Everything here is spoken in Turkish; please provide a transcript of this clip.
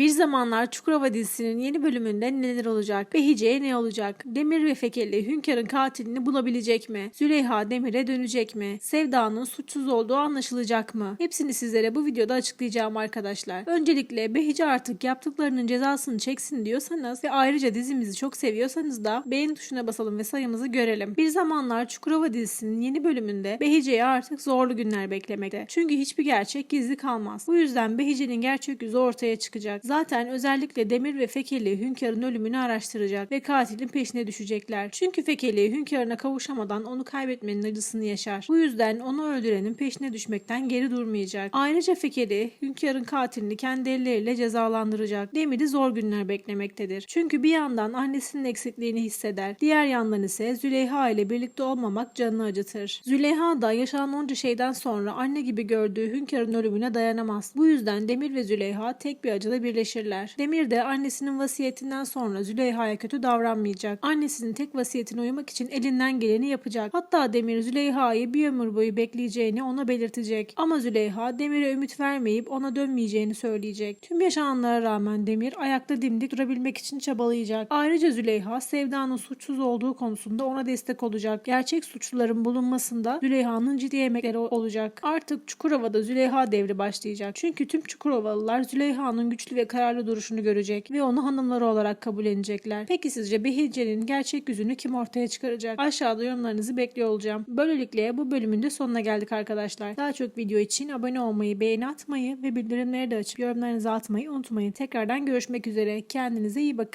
Bir zamanlar Çukurova dizisinin yeni bölümünde neler olacak? Behice'ye ne olacak? Demir ve Fekeli Hünkâr'ın katilini bulabilecek mi? Züleyha Demir'e dönecek mi? Sevda'nın suçsuz olduğu anlaşılacak mı? Hepsini sizlere bu videoda açıklayacağım arkadaşlar. Öncelikle Behice artık yaptıklarının cezasını çeksin diyorsanız ve ayrıca dizimizi çok seviyorsanız da beğen tuşuna basalım ve sayımızı görelim. Bir zamanlar Çukurova dizisinin yeni bölümünde Behice'ye artık zorlu günler beklemekte. Çünkü hiçbir gerçek gizli kalmaz. Bu yüzden Behice'nin gerçek yüzü ortaya çıkacak. Zaten özellikle Demir ve Fekeli Hünkâr'ın ölümünü araştıracak ve katilin peşine düşecekler. Çünkü Fekeli Hünkâr'ına kavuşamadan onu kaybetmenin acısını yaşar. Bu yüzden onu öldürenin peşine düşmekten geri durmayacak. Ayrıca Fekeli Hünkâr'ın katilini kendi elleriyle cezalandıracak. Demir'i zor günler beklemektedir. Çünkü bir yandan annesinin eksikliğini hisseder. Diğer yandan ise Züleyha ile birlikte olmamak canını acıtır. Züleyha da yaşanan onca şeyden sonra anne gibi gördüğü Hünkâr'ın ölümüne dayanamaz. Bu yüzden Demir ve Züleyha tek bir acıda birleşirler. Demir de annesinin vasiyetinden sonra Züleyha'ya kötü davranmayacak. Annesinin tek vasiyetine uymak için elinden geleni yapacak. Hatta Demir Züleyha'yı bir ömür boyu bekleyeceğini ona belirtecek. Ama Züleyha Demir'e ümit vermeyip ona dönmeyeceğini söyleyecek. Tüm yaşananlara rağmen Demir ayakta dimdik durabilmek için çabalayacak. Ayrıca Züleyha Sevda'nın suçsuz olduğu konusunda ona destek olacak. Gerçek suçluların bulunmasında Züleyha'nın ciddi emekleri olacak. Artık Çukurova'da Züleyha devri başlayacak. Çünkü tüm Çukurovalılar Züleyha'nın güçlü ve kararlı duruşunu görecek ve onu hanımları olarak kabullenecekler. Peki sizce Behice'nin gerçek yüzünü kim ortaya çıkaracak? Aşağıda yorumlarınızı bekliyor olacağım. Böylelikle bu bölümün de sonuna geldik arkadaşlar. Daha çok video için abone olmayı, beğeni atmayı ve bildirimleri de açıp yorumlarınızı atmayı unutmayın. Tekrardan görüşmek üzere. Kendinize iyi bakın.